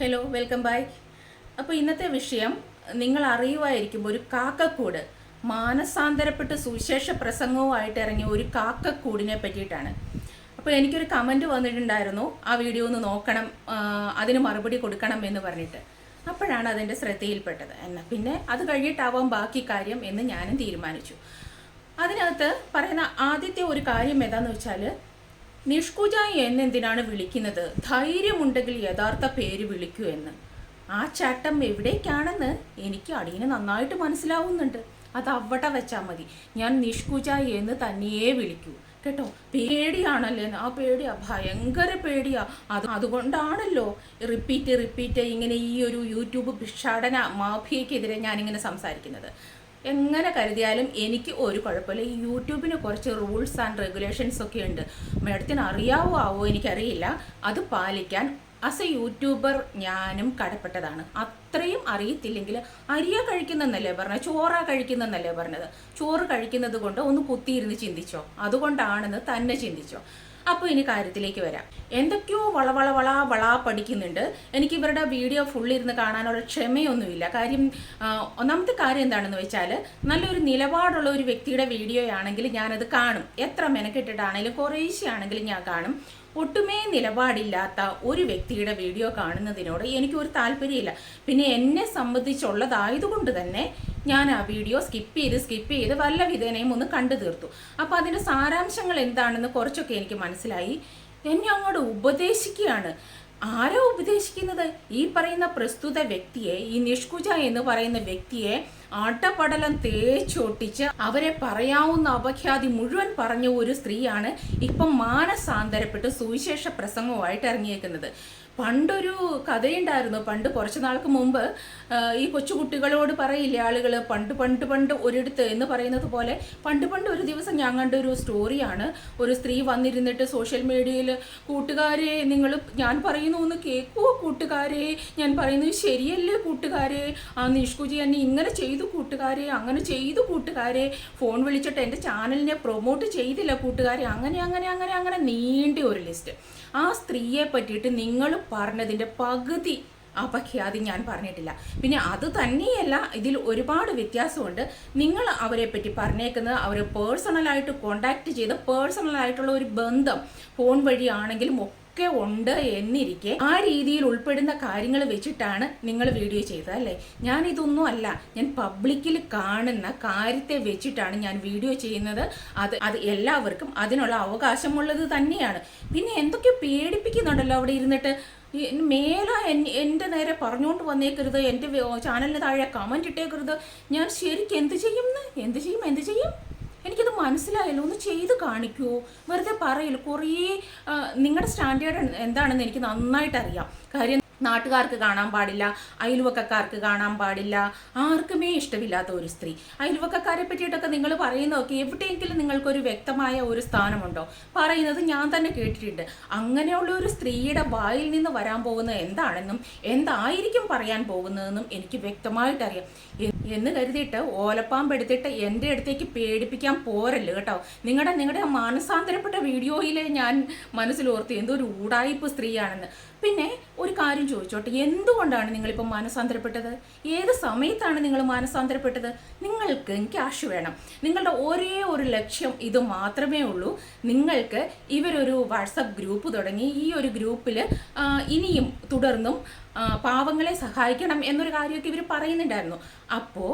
Hello welcome back അപ്പോൾ ഇന്നത്തെ വിഷയം നിങ്ങൾ അറിയുമായിരിക്കും ഒരു കാക്കക്കൂട് മാനസാന്തരപ്പെട്ട് സുവിശേഷ പ്രസംഗവുമായിട്ട് ഇറങ്ങിയ ഒരു കാക്കക്കൂടിനെ പറ്റിയിട്ടാണ്. അപ്പോൾ എനിക്കൊരു കമന്റ് വന്നിട്ടുണ്ടായിരുന്നു ആ വീഡിയോ ഒന്ന് നോക്കണം അതിന് മറുപടി കൊടുക്കണം എന്ന് പറഞ്ഞിട്ട്. അപ്പോഴാണ് അതിന്റെ ശ്രദ്ധയിൽപ്പെട്ടത്. എന്നാൽ പിന്നെ അത് കഴിഞ്ഞിട്ടാവാം ബാക്കി കാര്യം എന്ന് ഞാനും തീരുമാനിച്ചു. അതിനകത്ത് പറയുന്ന ആദ്യത്തെ ഒരു കാര്യം ഏതാന്ന് വെച്ചാൽ നിഷ്കുജ എന്നെന്തിനാണ് വിളിക്കുന്നത്? ധൈര്യമുണ്ടെങ്കിൽ യഥാർത്ഥ പേര് വിളിക്കൂ എന്ന്. ആ ചേട്ടം എവിടേക്കാണെന്ന് എനിക്ക് അടിയന് നന്നായിട്ട് മനസ്സിലാവുന്നുണ്ട്. അത് അവിടെ വെച്ചാൽ മതി. ഞാൻ നിഷ്കുജ എന്ന് തന്നെയേ വിളിക്കൂ. കേട്ടോ? പേടിയാണല്ലേ? ആ പേടിയാ. ഭയങ്കര പേടിയാ. അത് അതുകൊണ്ടാണല്ലോ റിപ്പീറ്റ് റിപ്പീറ്റ് ഇങ്ങനെ ഈ ഒരു യൂട്യൂബ് ഭിക്ഷാടന മാഫിയക്കെതിരെ ഞാനിങ്ങനെ സംസാരിക്കുന്നത്. എങ്ങനെ കരുതിയാലും എനിക്ക് ഒരു കുഴപ്പമില്ല. ഈ യൂട്യൂബിന് കുറച്ച് റൂൾസ് ആൻഡ് റെഗുലേഷൻസ് ഒക്കെ ഉണ്ട്. മേഡത്തിന് അറിയാവോ ആവോ എനിക്കറിയില്ല. അത് പാലിക്കാൻ ആസ് എ യൂട്യൂബർ ഞാനും കടപ്പെട്ടതാണ്. അത്രയും അറിയത്തില്ലെങ്കിൽ അരിയ കഴിക്കുന്നെന്നല്ലേ പറഞ്ഞത്? ചോറാ കഴിക്കുന്നെന്നല്ലേ പറഞ്ഞത്? ചോറ് കഴിക്കുന്നത് കൊണ്ട് ഒന്ന് കുത്തിയിരുന്ന് ചിന്തിച്ചോ? അതുകൊണ്ടാണെന്ന് തന്നെ ചിന്തിച്ചോ? അപ്പോൾ ഇനി കാര്യത്തിലേക്ക് വരാം. എന്തൊക്കെയോ വള വള വള വളാ പഠിക്കുന്നുണ്ട്. എനിക്ക് ഇവരുടെ വീഡിയോ ഫുള്ളിരുന്ന് കാണാനുള്ള ക്ഷമയൊന്നുമില്ല. കാര്യം ഒന്നാമത്തെ കാര്യം എന്താണെന്ന് വെച്ചാൽ നല്ലൊരു നിലപാടുള്ള ഒരു വ്യക്തിയുടെ വീഡിയോ ആണെങ്കിൽ ഞാനത് കാണും. എത്ര മെനക്കെട്ടിട്ടാണെങ്കിലും കുറേശ്ശെ ആണെങ്കിലും ഞാൻ കാണും. ഒട്ടുമേ നിലപാടില്ലാത്ത ഒരു വ്യക്തിയുടെ വീഡിയോ കാണുന്നതിനോട് എനിക്ക് ഒരു താല്പര്യമില്ല. പിന്നെ എന്നെ സംബന്ധിച്ചുള്ളതായതുകൊണ്ട് തന്നെ ഞാൻ ആ വീഡിയോ സ്കിപ്പ് ചെയ്ത് സ്കിപ്പ് ചെയ്ത് വല്ല വിധേനയും ഒന്ന് കണ്ടു തീർത്തു. അപ്പോൾ അതിന്റെ സാരാംശങ്ങൾ എന്താണെന്ന് കുറച്ചൊക്കെ എനിക്ക് മനസ്സിലായി. എന്നെ അങ്ങോട്ട് ഉപദേശിക്കുകയാണ്. ആരാ ഉപദേശിക്കുന്നത്? ഈ പറയുന്ന പ്രസ്തുത വ്യക്തിയെ ഈ നിഷ്കുജ എന്ന് പറയുന്ന വ്യക്തിയെ ആട്ടപ്പടലം തേച്ചൊട്ടിച്ച് അവരെ പറയാവുന്ന അപഖ്യാതി മുഴുവൻ പറഞ്ഞ ഒരു സ്ത്രീയാണ് ഇപ്പം മാനസാന്തരപ്പെട്ട് സുവിശേഷ പ്രസംഗവുമായിട്ട് ഇറങ്ങിയേക്കുന്നത്. പണ്ടൊരു കഥയുണ്ടായിരുന്നു. പണ്ട് കുറച്ച് നാൾക്ക് മുമ്പ് ഈ കൊച്ചുകുട്ടികളോട് പറയില്ലേ ആളുകൾ പണ്ട് പണ്ട് പണ്ട് ഒരിടത്ത് എന്ന് പറയുന്നത് പോലെ പണ്ട് പണ്ട് ഒരു ദിവസം ഞാൻ കണ്ട ഒരു സ്റ്റോറിയാണ്. ഒരു സ്ത്രീ വന്നിരുന്നിട്ട് സോഷ്യൽ മീഡിയയിൽ കൂട്ടുകാരെ നിങ്ങൾ ഞാൻ പറയുന്നു ഒന്ന് കേൾക്കുമോ കൂട്ടുകാരെ ഞാൻ പറയുന്നത് ശരിയല്ലേ കൂട്ടുകാരെ? ആ നിഷ്കുജി എന്നെ ഇങ്ങനെ ചെയ്തു കൂട്ടുകാരെ അങ്ങനെ ചെയ്തു കൂട്ടുകാരെ. ഫോൺ വിളിച്ചിട്ട് എന്റെ ചാനലിനെ പ്രൊമോട്ട് ചെയ്തില്ല കൂട്ടുകാരെ. അങ്ങനെ അങ്ങനെ അങ്ങനെ അങ്ങനെ നീണ്ടി ഒരു ലിസ്റ്റ്. ആ സ്ത്രീയെ പറ്റിയിട്ട് നിങ്ങൾ പറഞ്ഞതിന്റെ പകുതി അപഖ്യാതി ഞാൻ പറഞ്ഞിട്ടില്ല. പിന്നെ അത് തന്നെയല്ല ഇതിൽ ഒരുപാട് വ്യത്യാസമുണ്ട്. നിങ്ങൾ അവരെ പറ്റി പറഞ്ഞേക്കുന്നത് അവർ പേഴ്സണലായിട്ട് കോണ്ടാക്ട് ചെയ്ത് പേഴ്സണലായിട്ടുള്ള ഒരു ബന്ധം ഫോൺ വഴിയാണെങ്കിലും ഒക്കെ ഉണ്ട് എന്നിരിക്കെ ആ രീതിയിൽ ഉൾപ്പെടുന്ന കാര്യങ്ങൾ വെച്ചിട്ടാണ് നിങ്ങൾ വീഡിയോ ചെയ്തത് അല്ലേ? ഞാൻ ഇതൊന്നും അല്ല ഞാൻ പബ്ലിക്കിൽ കാണുന്ന കാര്യത്തെ വെച്ചിട്ടാണ് ഞാൻ വീഡിയോ ചെയ്യുന്നത്. അത് അത് എല്ലാവർക്കും അതിനുള്ള അവകാശമുള്ളത് തന്നെയാണ്. പിന്നെ എന്തൊക്കെ പേടിപ്പിക്കുന്നുണ്ടല്ലോ അവിടെ ഇരുന്നിട്ട്. മേല എൻ- എന്റെ നേരെ പറഞ്ഞുകൊണ്ട് വന്നേക്കരുത് എന്റെ ചാനലിന് താഴെ കമന്റ് ഇട്ടേക്കരുത്. ഞാൻ ശരിക്കും എന്ത് ചെയ്യും? എന്ത് ചെയ്യും? എന്ത് ചെയ്യും? എനിക്കത് മനസ്സിലായല്ലോ. ഒന്ന് ചെയ്ത് കാണിക്കൂ. വെറുതെ പറയില്ല കുറേ നിങ്ങളുടെ സ്റ്റാൻഡേർഡ് എന്താണെന്ന് എനിക്ക് നന്നായിട്ട് അറിയാം കാര്യം നാട്ടുകാർക്ക് കാണാൻ പാടില്ല അയൽവക്കക്കാർക്ക് കാണാൻ പാടില്ല ആർക്കുമേ ഇഷ്ടമില്ലാത്ത ഒരു സ്ത്രീ. അയൽവക്കക്കാരെ പറ്റിയിട്ടൊക്കെ നിങ്ങൾ പറയുന്നതൊക്കെ എവിടെയെങ്കിലും നിങ്ങൾക്കൊരു വ്യക്തമായ ഒരു സ്ഥാനമുണ്ടോ? പറയുന്നത് ഞാൻ തന്നെ കേട്ടിട്ടുണ്ട്. അങ്ങനെയുള്ള ഒരു സ്ത്രീയുടെ വായിൽ നിന്ന് വരാൻ പോകുന്നത് എന്താണെന്നും എന്തായിരിക്കും പറയാൻ പോകുന്നതെന്നും എനിക്ക് വ്യക്തമായിട്ടറിയാം. എന്ന് കരുതിയിട്ട് ഓലപ്പാമ്പ് എടുത്തിട്ട് എന്റെ അടുത്തേക്ക് പേടിപ്പിക്കാൻ പോരല്ലോ കേട്ടോ? നിങ്ങളുടെ നിങ്ങളുടെ മാനസാന്തരപ്പെട്ട വീഡിയോയിലെ ഞാൻ മനസ്സിലോർത്തി എന്തോ ഒരു ഊടായിപ്പ് സ്ത്രീയാണെന്ന്. പിന്നെ ഒരു കാര്യം ചോദിച്ചോട്ടെ എന്തുകൊണ്ടാണ് നിങ്ങളിപ്പോൾ മാനസാന്തരപ്പെട്ടത്? ഏത് സമയത്താണ് നിങ്ങൾ മാനസാന്തരപ്പെട്ടത്? നിങ്ങൾക്ക് ക്യാഷ് വേണം. നിങ്ങളുടെ ഒരേ ഒരു ലക്ഷ്യം ഇത് മാത്രമേ ഉള്ളൂ. നിങ്ങൾക്ക് ഇവരൊരു വാട്സപ്പ് ഗ്രൂപ്പ് തുടങ്ങി ഈ ഒരു ഗ്രൂപ്പിൽ ഇനിയും തുടർന്നും പാവങ്ങളെ സഹായിക്കണം എന്നൊരു കാര്യമൊക്കെ ഇവർ പറയുന്നുണ്ടായിരുന്നു. അപ്പോൾ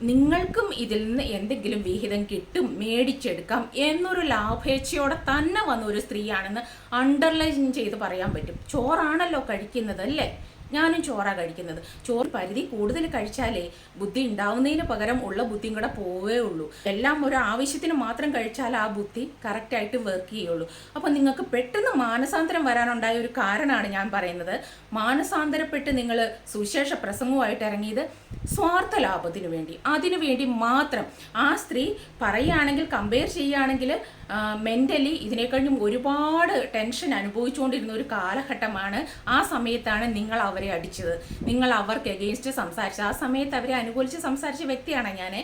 നിങ്ങൾക്കും ഇതിൽ നിന്ന് എന്തെങ്കിലും വിഹിതം കിട്ടും മേടിച്ചെടുക്കാം എന്നൊരു ലാഭേച്ഛയോടെ തന്നെ വന്ന ഒരു സ്ത്രീയാണെന്ന് അണ്ടർലൈൻ ചെയ്ത് പറയാൻ പറ്റും. ചോറാണല്ലോ കഴിക്കുന്നത് അല്ലേ ഞാനും ചോറാ കഴിക്കുന്നത്. ചോറ് പരിധി കൂടുതൽ കഴിച്ചാലേ ബുദ്ധി ഉണ്ടാവുന്നതിന് പകരം ഉള്ള ബുദ്ധിയും കൂടെ പോവേ ഉള്ളൂ. എല്ലാം ഒരു ആവശ്യത്തിന് മാത്രം കഴിച്ചാൽ ആ ബുദ്ധി കറക്റ്റായിട്ട് വർക്ക് ചെയ്യുള്ളൂ. അപ്പം നിങ്ങൾക്ക് പെട്ടെന്ന് മാനസാന്തരം വരാനുണ്ടായ ഒരു കാരണമാണ് ഞാൻ പറയുന്നത്. മാനസാന്തരപ്പെട്ട് നിങ്ങൾ സുവിശേഷ പ്രസംഗവുമായിട്ട് ഇറങ്ങിയത് സ്വാർത്ഥ ലാഭത്തിന് വേണ്ടി. അതിനു വേണ്ടി മാത്രം ആ സ്ത്രീ പറയുകയാണെങ്കിൽ കമ്പയർ ചെയ്യുകയാണെങ്കിൽ മെന്റലി ഇതിനെക്കഴിഞ്ഞും ഒരുപാട് ടെൻഷൻ അനുഭവിച്ചുകൊണ്ടിരുന്ന ഒരു കാലഘട്ടമാണ് ആ സമയത്താണ് നിങ്ങൾ അവരെ അടിച്ചത്. നിങ്ങൾ അവർക്ക് എഗെയിൻസ്റ്റ് സംസാരിച്ചത്. ആ സമയത്ത് അവരെ അനുകൂലിച്ച് സംസാരിച്ച വ്യക്തിയാണ് ഞാൻ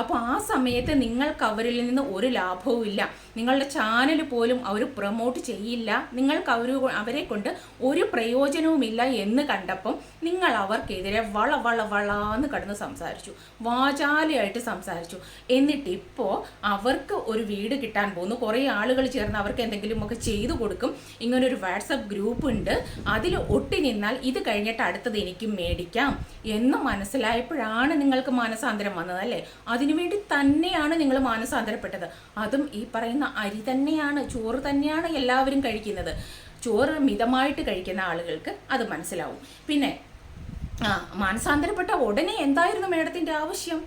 അപ്പോൾ ആ സമയത്ത് നിങ്ങൾക്ക് അവരിൽ നിന്ന് ഒരു ലാഭവും ഇല്ല. നിങ്ങളുടെ ചാനൽ പോലും അവർ പ്രൊമോട്ട് ചെയ്യില്ല. നിങ്ങൾക്ക് അവർ അവരെ കൊണ്ട് ഒരു പ്രയോജനവുമില്ല എന്ന് കണ്ടപ്പം നിങ്ങൾ അവർക്കെതിരെ വള വള വളാന്ന് കടന്ന് സംസാരിച്ചു. വാചാലയായിട്ട് സംസാരിച്ചു. എന്നിട്ട് ഇപ്പോൾ അവർക്ക് ഒരു വീട് കിട്ടാൻ പോകുന്നു കുറേ ആളുകൾ ചേർന്ന് അവർക്ക് എന്തെങ്കിലുമൊക്കെ ചെയ്തു കൊടുക്കും. ഇങ്ങനൊരു വാട്സപ്പ് ഗ്രൂപ്പ് ഉണ്ട്. അതിൽ ഒട്ടി നിന്നാൽ ഇത് കഴിഞ്ഞിട്ട് അടുത്തത് എനിക്ക് മേടിക്കാം എന്ന് മനസ്സിലായപ്പോഴാണ് നിങ്ങൾക്ക് മാനസാന്തരം വന്നത് അല്ലേ? അതിനുവേണ്ടി തന്നെയാണ് നിങ്ങൾ മാനസാന്തരപ്പെട്ടത്. അതും ഈ പറയുന്ന അരി തന്നെയാണ് ചോറ് തന്നെയാണ് എല്ലാവരും കഴിക്കുന്നത്. ചോറ് മിതമായിട്ട് കഴിക്കുന്ന ആളുകൾക്ക് അത് മനസ്സിലാവും. പിന്നെ മാനസാന്തരപ്പെട്ട ഉടനെ എന്തായിരുന്നു മേഡത്തിന്റെ ആവശ്യം?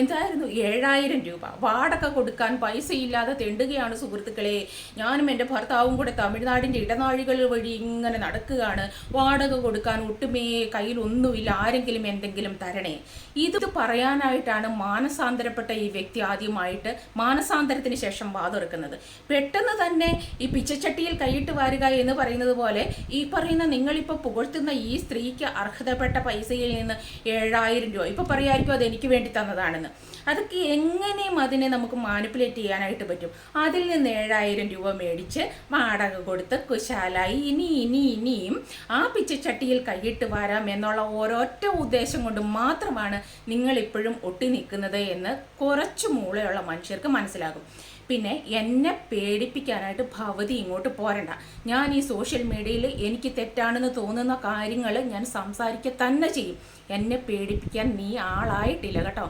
എന്തായിരുന്നു? ഏഴായിരം രൂപ. വാടക കൊടുക്കാൻ പൈസയില്ലാതെ തെണ്ടുകയാണ് സുഹൃത്തുക്കളെ. ഞാനും എന്റെ ഭർത്താവും കൂടെ തമിഴ്നാടിന്റെ ഇടനാഴികൾ വഴി ഇങ്ങനെ നടക്കുകയാണ്. വാടക കൊടുക്കാൻ ഒട്ടുമേ കയ്യിലൊന്നുമില്ല. ആരെങ്കിലും എന്തെങ്കിലും തരണേ. ഇത് പറയാനായിട്ടാണ് മാനസാന്തരപ്പെട്ട ഈ വ്യക്തി ആദ്യമായിട്ട് മാനസാന്തരത്തിന് ശേഷം വാതുറക്കുന്നത്. പെട്ടെന്ന് തന്നെ ഈ പിച്ചച്ചട്ടിയിൽ കൈയിട്ട് വാരുക എന്ന് പറയുന്നത് പോലെ ഈ പറയുന്ന നിങ്ങളിപ്പോൾ പുകഴ്ത്തുന്ന ഈ സ്ത്രീക്ക് അർഹതപ്പെട്ട പൈസയിൽ നിന്ന് ഏഴായിരം രൂപ. ഇപ്പോൾ പറയായിരിക്കും അത് എനിക്ക് വേണ്ടി തന്നതാണെന്ന്. അതൊക്കെ എങ്ങനെയും അതിനെ നമുക്ക് മാനിപ്പുലേറ്റ് ചെയ്യാനായിട്ട് പറ്റും. അതിൽ നിന്ന് ഏഴായിരം രൂപ മേടിച്ച് വാടക കൊടുത്ത് കുശാലായി ഇനി ഇനി ഇനിയും ആ പിച്ചച്ചട്ടിയിൽ കൈയിട്ട് വരാം എന്നുള്ള ഓരോറ്റ ഉദ്ദേശം കൊണ്ട് മാത്രമാണ് നിങ്ങൾ ഇപ്പോഴും ഒട്ടി നിൽക്കുന്നത് എന്ന് കുറച്ച് മൂളയുള്ള മനുഷ്യർക്ക് മനസ്സിലാകും. പിന്നെ എന്നെ പേടിപ്പിക്കാനായിട്ട് ഭവതി ഇങ്ങോട്ട് പോരണ്ട. ഞാൻ ഈ സോഷ്യൽ മീഡിയയിൽ എനിക്ക് തെറ്റാണെന്ന് തോന്നുന്ന കാര്യങ്ങൾ ഞാൻ സംസാരിക്കുക തന്നെ ചെയ്യും. എന്നെ പേടിപ്പിക്കാൻ നീ ആളായിട്ടില്ല കേട്ടോ.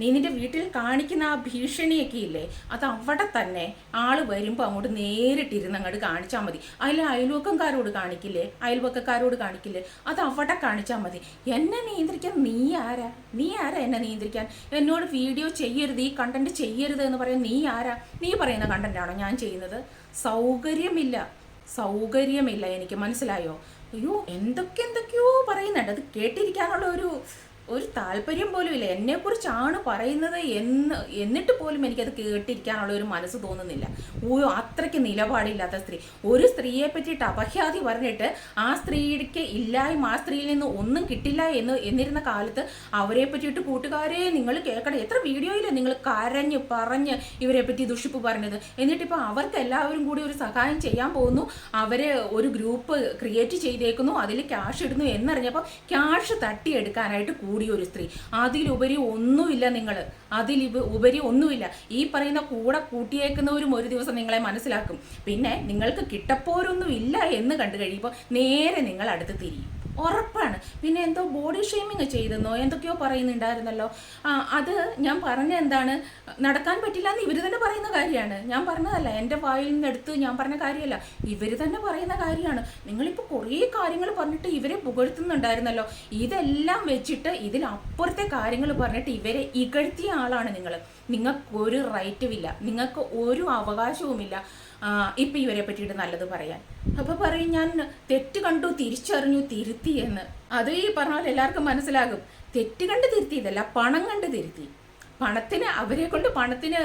നീ നിന്റെ വീട്ടിൽ കാണിക്കുന്ന ആ ഭീഷണിയൊക്കെ ഇല്ലേ അത് അവിടെ തന്നെ ആൾ വരുമ്പോൾ അങ്ങോട്ട് നേരിട്ടിരുന്ന് അങ്ങോട്ട് കാണിച്ചാൽ മതി. അതിൽ അയൽവക്കംകാരോട് കാണിക്കില്ലേ അയൽവക്കക്കാരോട് കാണിക്കില്ലേ അത് അവിടെ കാണിച്ചാൽ മതി. എന്നെ നിയന്ത്രിക്കാൻ നീ ആരാ? നീ ആരാ എന്നെ നിയന്ത്രിക്കാൻ? എന്നോട് വീഡിയോ ചെയ്യരുത് ഈ കണ്ടന്റ് ചെയ്യരുത് എന്ന് പറയാൻ നീ ആരാ? നീ പറയുന്ന കണ്ടന്റാണോ ഞാൻ ചെയ്യുന്നത്? സൗകര്യമില്ല. സൗകര്യമില്ല എനിക്ക് മനസ്സിലായോ? അയ്യോ എന്തൊക്കെ എന്തൊക്കെയോ പറയുന്നുണ്ട്. അത് കേട്ടിരിക്കാനുള്ള ഒരു ഒരു താല്പര്യം പോലും ഇല്ല. എന്നെക്കുറിച്ചാണ് പറയുന്നത് എന്ന് എന്നിട്ട് പോലും എനിക്കത് കേട്ടിരിക്കാനുള്ള ഒരു മനസ്സ് തോന്നുന്നില്ല. ഓ അത്രയ്ക്ക് നിലപാടില്ലാത്ത സ്ത്രീ. ഒരു സ്ത്രീയെ പറ്റിയിട്ട് അപഖ്യാതി പറഞ്ഞിട്ട് ആ സ്ത്രീക്ക് ഇല്ലായ്മ ആ സ്ത്രീയിൽ നിന്ന് ഒന്നും കിട്ടില്ല എന്ന് എന്നിരുന്ന കാലത്ത് അവരെ പറ്റിയിട്ട് കൂട്ടുകാരെ നിങ്ങൾ കേൾക്കണം. എത്ര വീഡിയോയിൽ നിങ്ങൾ കരഞ്ഞ് പറഞ്ഞ് ഇവരെ പറ്റി ദുഷിപ്പ് പറഞ്ഞത്? എന്നിട്ടിപ്പോൾ അവർക്ക് എല്ലാവരും കൂടി ഒരു സഹായം ചെയ്യാൻ പോകുന്നു. അവരെ ഒരു ഗ്രൂപ്പ് ക്രിയേറ്റ് ചെയ്തേക്കുന്നു. അതിൽ ക്യാഷ് ഇടുന്നു എന്നറിഞ്ഞപ്പോൾ ക്യാഷ് തട്ടിയെടുക്കാനായിട്ട് കൂടി ഒരു സ്ത്രീ. അതിലുപരി ഒന്നുമില്ല നിങ്ങൾ അതിൽ ഉപരി ഒന്നുമില്ല. ഈ പറയുന്ന കൂടെ കൂട്ടിയേക്കുന്നവരും ഒരു ദിവസം നിങ്ങളെ മനസ്സിലാക്കും. പിന്നെ നിങ്ങൾക്ക് കിട്ടപ്പോരൊന്നും ഇല്ല എന്ന് കണ്ടു കഴിയുമ്പോൾ നേരെ നിങ്ങൾ അടുത്ത് തിരിയും. ഉറപ്പാണ്. പിന്നെ എന്തോ ബോഡി ഷെയ്മിങ് ചെയ്തെന്നോ എന്തൊക്കെയോ പറയുന്നുണ്ടായിരുന്നല്ലോ. അത് ഞാൻ പറഞ്ഞ എന്താണ്? നടക്കാൻ പറ്റില്ല എന്ന് ഇവർ തന്നെ പറയുന്ന കാര്യമാണ്. ഞാൻ പറഞ്ഞതല്ല എന്റെ വായിൽ നിന്ന് എടുത്ത് ഞാൻ പറഞ്ഞ കാര്യമല്ല. ഇവർ തന്നെ പറയുന്ന കാര്യമാണ്. നിങ്ങളിപ്പോൾ കുറേ കാര്യങ്ങൾ പറഞ്ഞിട്ട് ഇവരെ പുകഴ്ത്തുന്നുണ്ടായിരുന്നല്ലോ. ഇതെല്ലാം വെച്ചിട്ട് ഇതിലപ്പുറത്തെ കാര്യങ്ങൾ പറഞ്ഞിട്ട് ഇവരെ ഇകഴ്ത്തിയ ആളാണ് നിങ്ങൾ നിങ്ങൾക്ക് ഒരു റൈറ്റും ഇല്ല. നിങ്ങൾക്ക് ഒരു അവകാശവുമില്ല. ഇപ്പം ഇവരെ പറ്റിയിട്ട് നല്ലത് പറയാൻ. അപ്പോൾ പറയും ഞാൻ തെറ്റ് കണ്ടു തിരിച്ചറിഞ്ഞു തിരുത്തി എന്ന്. അത് ഈ പറഞ്ഞ പോലെ എല്ലാവർക്കും മനസ്സിലാകും. തെറ്റ് കണ്ട് തിരുത്തിയതല്ല പണം കണ്ട് തിരുത്തി. പണത്തിന് അവരെ കൊണ്ട് പണത്തിന്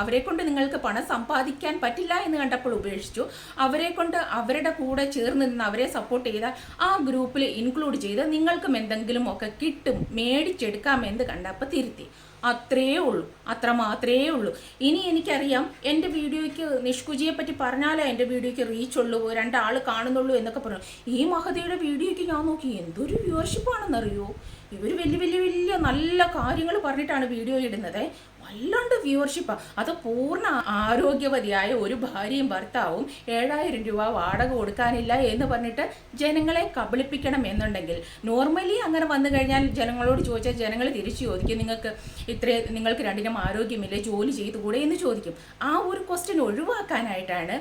അവരെ കൊണ്ട് നിങ്ങൾക്ക് പണം സമ്പാദിക്കാൻ പറ്റില്ല എന്ന് കണ്ടപ്പോൾ ഉപേക്ഷിച്ചു. അവരെ കൊണ്ട് അവരുടെ കൂടെ ചേർന്ന് നിന്ന് അവരെ സപ്പോർട്ട് ചെയ്ത ആ ഗ്രൂപ്പിൽ ഇൻക്ലൂഡ് ചെയ്ത് നിങ്ങൾക്കും എന്തെങ്കിലും ഒക്കെ കിട്ടും മേടിച്ചെടുക്കാമെന്ന് കണ്ടപ്പോൾ തിരുത്തി. അത്രേ ഉള്ളൂ. അത്ര മാത്രമേ ഉള്ളൂ. ഇനി എനിക്കറിയാം എന്റെ വീഡിയോയ്ക്ക് നിഷ്കുജിയെ പറ്റി പറഞ്ഞാലേ എന്റെ വീഡിയോയ്ക്ക് റീച്ച് ഉള്ളൂ രണ്ടാൾ കാണുന്നുള്ളൂ എന്നൊക്കെ പറഞ്ഞു. ഈ മഹതിയുടെ വീഡിയോയ്ക്ക് ഞാൻ നോക്കി എന്തൊരു വ്യൂവർഷിപ്പാണെന്നറിയോ ഇവർ വലിയ വലിയ വലിയ നല്ല കാര്യങ്ങൾ പറഞ്ഞിട്ടാണ് വീഡിയോ ഇടുന്നത്. വല്ലാണ്ട് വ്യൂവർഷിപ്പാണ് അത് പൂർണ ആരോഗ്യവതിയായ ഒരു ഭാര്യയും ഭർത്താവും ഏഴായിരം രൂപ വാടക കൊടുക്കാനില്ല എന്ന് പറഞ്ഞിട്ട് ജനങ്ങളെ കബളിപ്പിക്കണം എന്നുണ്ടെങ്കിൽ. നോർമലി അങ്ങനെ വന്നു കഴിഞ്ഞാൽ ജനങ്ങളോട് ചോദിച്ചാൽ ജനങ്ങൾ തിരിച്ചു ചോദിക്കും നിങ്ങൾക്ക് ഇത്രേ നിങ്ങൾക്ക് രണ്ടിനും ആരോഗ്യമില്ലേ ജോലി ചെയ്തുകൂടെ? എന്ന് ചോദിക്കും. ആ ഒരു ക്വസ്റ്റ്യൻ ഒഴിവാക്കാനായിട്ടാണ്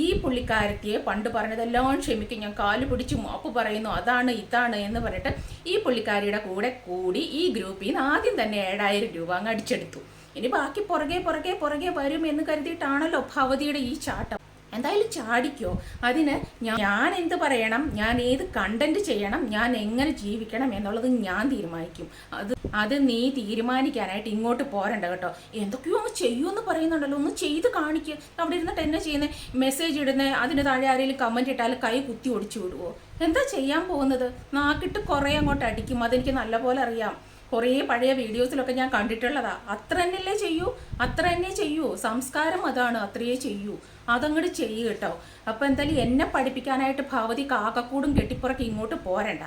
ഈ പുള്ളിക്കാരത്തിയെ പണ്ട് പറഞ്ഞതെല്ലാം ക്ഷമിക്കും. ഞാൻ കാൽ പിടിച്ച് മാപ്പ് പറയുന്നു അതാണ് ഇതാണ് എന്ന് പറഞ്ഞിട്ട് ഈ പുള്ളിക്കാരിയുടെ കൂടെ കൂടി ഈ ഗ്രൂപ്പിൽ നിന്ന് ആദ്യം തന്നെ ഏഴായിരം രൂപ അങ്ങ് അടിച്ചെടുത്തു. ഇനി ബാക്കി പുറകെ പുറകെ പുറകെ വരും എന്ന് കരുതിയിട്ടാണല്ലോ ഭവതിയുടെ ഈ ചാട്ടം. എന്തായാലും ചാടിക്കോ. അതിന് ഞാൻ എന്ത് പറയണം? ഞാൻ ഏത് കണ്ടന്റ് ചെയ്യണം? ഞാൻ എങ്ങനെ ജീവിക്കണം എന്നുള്ളത് ഞാൻ തീരുമാനിക്കും. അത് അത് നീ തീരുമാനിക്കാനായിട്ട് ഇങ്ങോട്ട് പോരണ്ട കേട്ടോ. എന്തൊക്കെയോ അങ്ങ് ചെയ്യുമെന്ന് പറയുന്നുണ്ടല്ലോ. ഒന്ന് ചെയ്ത് കാണിക്കുക അവിടെ ഇരുന്നിട്ട് എന്നെ ചെയ്യുന്നത് മെസ്സേജ് ഇടുന്നത് അതിന് താഴെ ആരെങ്കിലും കമന്റ് ഇട്ടാൽ കൈ കുത്തി ഒടിച്ചു വിടുവോ? എന്താ ചെയ്യാൻ പോകുന്നത്? നാക്കിട്ട് കുറേ അങ്ങോട്ട് അടിക്കും. അതെനിക്ക് നല്ലപോലെ അറിയാം. കുറേ പഴയ വീഡിയോസിലൊക്കെ ഞാൻ കണ്ടിട്ടുള്ളതാ. അത്ര തന്നെയല്ലേ ചെയ്യൂ? അത്ര തന്നെ ചെയ്യൂ. സംസ്കാരം അതാണ്. അത്രയേ ചെയ്യൂ. അതങ്ങോട്ട് ചെയ്യൂ കേട്ടോ. അപ്പോൾ എന്തായാലും എന്നെ പഠിപ്പിക്കാനായിട്ട് ഭാവതി കാക്കക്കൂടും കെട്ടിപ്പുറക്ക് ഇങ്ങോട്ട് പോരണ്ട.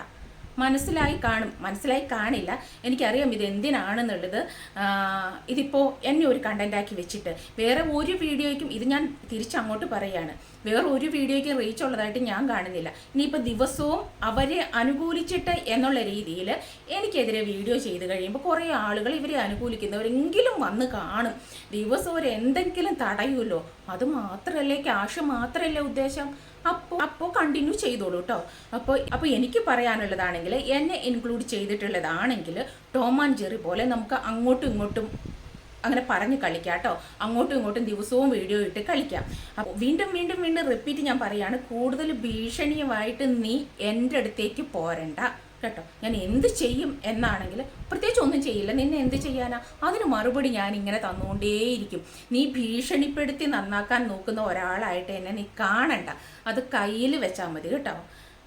മനസ്സിലായി കാണും. മനസ്സിലായി കാണില്ല. എനിക്കറിയാം ഇത് എന്തിനാണെന്നുള്ളത്. ഇതിപ്പോൾ എന്നെ ഒരു കണ്ടന്റാക്കി വെച്ചിട്ട് വേറെ ഒരു വീഡിയോയ്ക്കും ഇത് ഞാൻ തിരിച്ചങ്ങോട്ട് പറയാണ്. വേറെ ഒരു വീഡിയോയ്ക്കും റീച്ച് ഉള്ളതായിട്ട് ഞാൻ കാണുന്നില്ല. ഇനിയിപ്പോൾ ദിവസവും അവരെ അനുകൂലിച്ചിട്ട് എന്നുള്ള രീതിയിൽ എനിക്കെതിരെ വീഡിയോ ചെയ്ത് കഴിയുമ്പോൾ കുറേ ആളുകൾ ഇവരെ അനുകൂലിക്കുന്നവരെങ്കിലും വന്ന് കാണും. ദിവസം ഒരു എന്തെങ്കിലും തടയുമല്ലോ. അത് മാത്രമല്ലേ ക്യാഷ് മാത്രമല്ലേ ഉദ്ദേശം? അപ്പോൾ അപ്പോൾ കണ്ടിന്യൂ ചെയ്തോളൂ കേട്ടോ അപ്പോൾ അപ്പോൾ എനിക്ക് പറയാനുള്ളതാണെങ്കിൽ എന്നെ ഇൻക്ലൂഡ് ചെയ്തിട്ടുള്ളതാണെങ്കിൽ ടോം ആൻഡ് ജെറി പോലെ നമുക്ക് അങ്ങോട്ടും ഇങ്ങോട്ടും അങ്ങനെ പറഞ്ഞ് കളിക്കാം കേട്ടോ. അങ്ങോട്ടും ഇങ്ങോട്ടും ദിവസവും വീഡിയോ ഇട്ട് കളിക്കാം. അപ്പോൾ വീണ്ടും വീണ്ടും വീണ്ടും റിപ്പീറ്റ് ഞാൻ പറയുകയാണ് കൂടുതൽ ഭീഷണിയുമായിട്ട് നീ എന്റെ അടുത്തേക്ക് പോരണ്ട കേട്ടോ. ഞാൻ എന്ത് ചെയ്യും എന്നാണെങ്കിൽ പ്രത്യേകിച്ച് ഒന്നും ചെയ്യില്ല. നിന്നെ എന്ത് ചെയ്യാനാ? അതിന് മറുപടി ഞാൻ ഇങ്ങനെ തന്നുകൊണ്ടേയിരിക്കും. നീ ഭീഷണിപ്പെടുത്തി നന്നാക്കാൻ നോക്കുന്ന ഒരാളായിട്ട് എന്നെ നീ കാണണ്ട. അത് കയ്യിൽ വെച്ചാൽ മതി കേട്ടോ.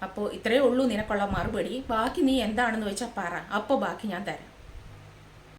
അപ്പോൾ ഇത്രയേ ഉള്ളൂ നിനക്കുള്ള മറുപടി. ബാക്കി നീ എന്താണെന്ന് വെച്ചാൽ പറ. അപ്പോൾ ബാക്കി ഞാൻ തരാം.